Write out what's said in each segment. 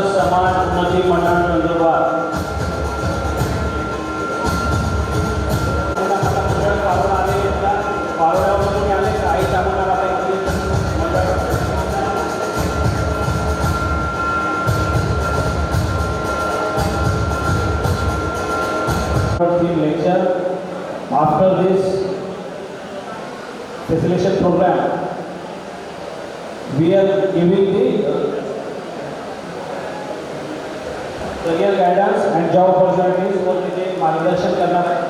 सांगणार आता इथे मंडळ the lecture after this facilitation program we are giving the career guidance and job opportunities वर तिथे मार्गदर्शन करणार आहे.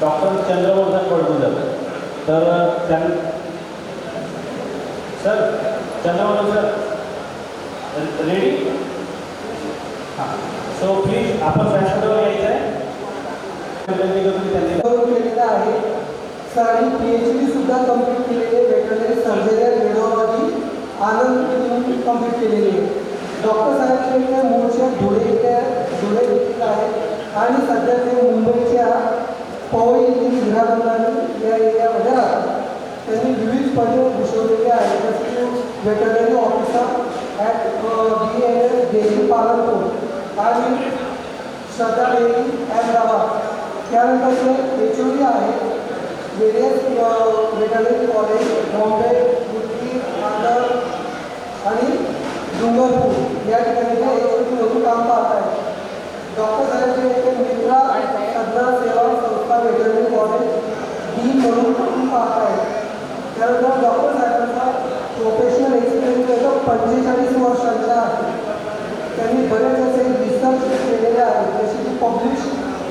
डॉक्टर चंद्रवर्धन पडगुजर तर त्यां सर चंद्रवर्धन सर रेडी हां. सो प्लीज आपण व्यासपीठावर यायचं आहे. विनंती त्यांनी केलेला आहे. सरांनी पी एच डी सुद्धा कंप्लीट केलेली आहे. वेटरनरी सर्जरी आणि रेडिओलॉजी आनंद कंप्लीट केलेली आहे. डॉक्टर साहेब हे मूळच्या धुळे इथे धुळे आहेत आणि सध्या ते मुंबईच्या पवई येथील हिराबंदारी या एरियामध्ये राहतात. त्यांनी विविध पदे भूषवलेली आहेत. जसे की veterinary officer at B N S dairy Palanpur आणि श्रद्धा डेअरी अहमदाबाद. त्यानंतर ते एच ओ डी आहे वेरियस वेटरनरी कॉलेज, बॉम्बे गुजरी नांदर आणि या ठिकाणी ते काम पाहत आहे डॉक्टर साहेबचे येथे मित्रा सदना सेवा संस्था वेटरनरी कॉलेज डी म्हणून काम पाहत आहे त्यानंतर डॉक्टर साहेबांचा प्रोफेशनल एक्सपिरियन्स त्याचा पंचेचाळीस वर्षांचा आहे. त्यांनी बरेच असे रिसर्च केलेले आहेत. जसे की पब्लिश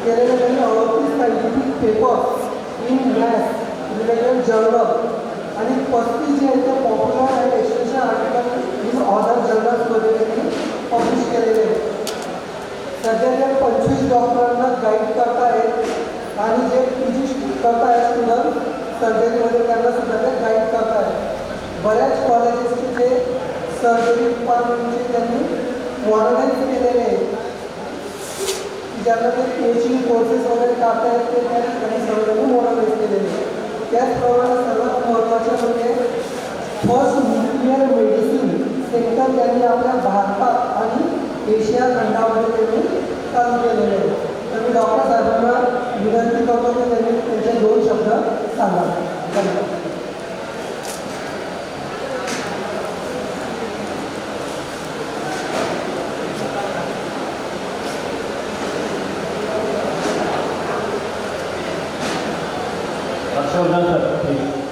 केलेले त्यांनी अडतीस scientific papers in maths related journal आणि पस्तीस जे आहेत ते popular and extension article in other जर्नल्समध्ये सध्या ते पंचवीस डॉक्टरांना गाईड करतायत. आणि जे पी जी करतायत स्टुडंट सर्जरीमध्ये त्यांना सुद्धा ते गाईड करतायत. बऱ्याच कॉलेजेसचे जे सर्जरी डिपार्टमेंटचे त्यांनी मॉडर्नाइज केलेले आहेत. ज्यांना ते कोचिंग कोर्सेस वगैरे करता येत ते त्या ठिकाणी सर्वांनी मॉडर्नाइज केलेले आहेत. त्याचप्रमाणे सर्वात फ़र्स्ट न्यूक्लिअर मेडिसिन सेंटर त्यांनी आपल्या भारतात आणि एशिया खंडामध्ये त्यांनी चालू केलेले आहे तर मी डॉक्टर साहेबांना विनंती करतो की त्यांनी दोन शब्द सांगा धन्यवाद। Harshvardhan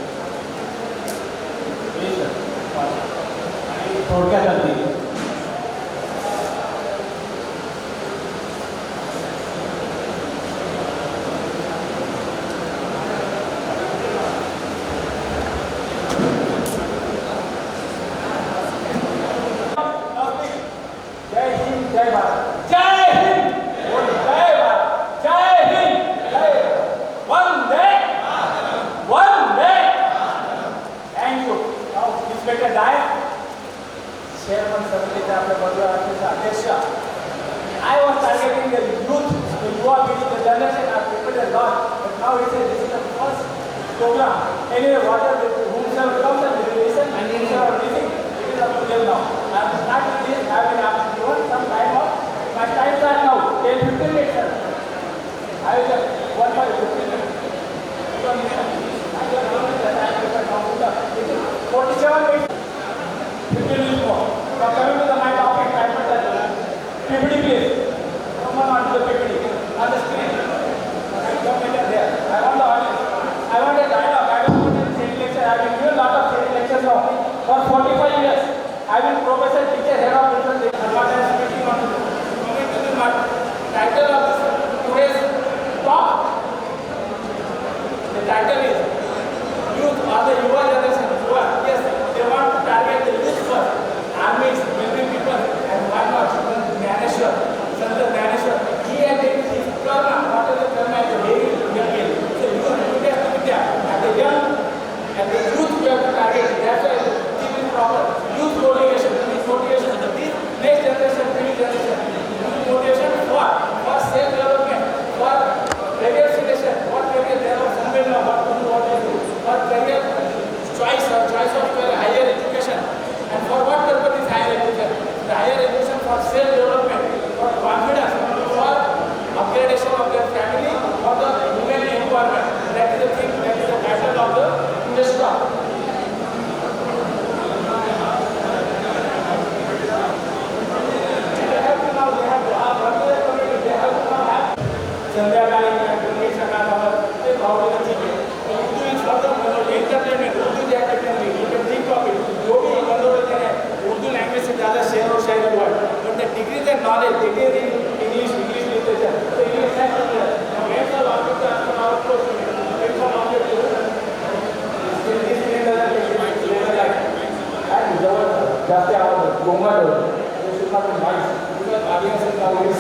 chairman facility after I was targeting the youth, the Yuva the generation of people a but now he says this is the first program. And title is Youth are the Yuva. जास्त आवडतं गोंगाट should not be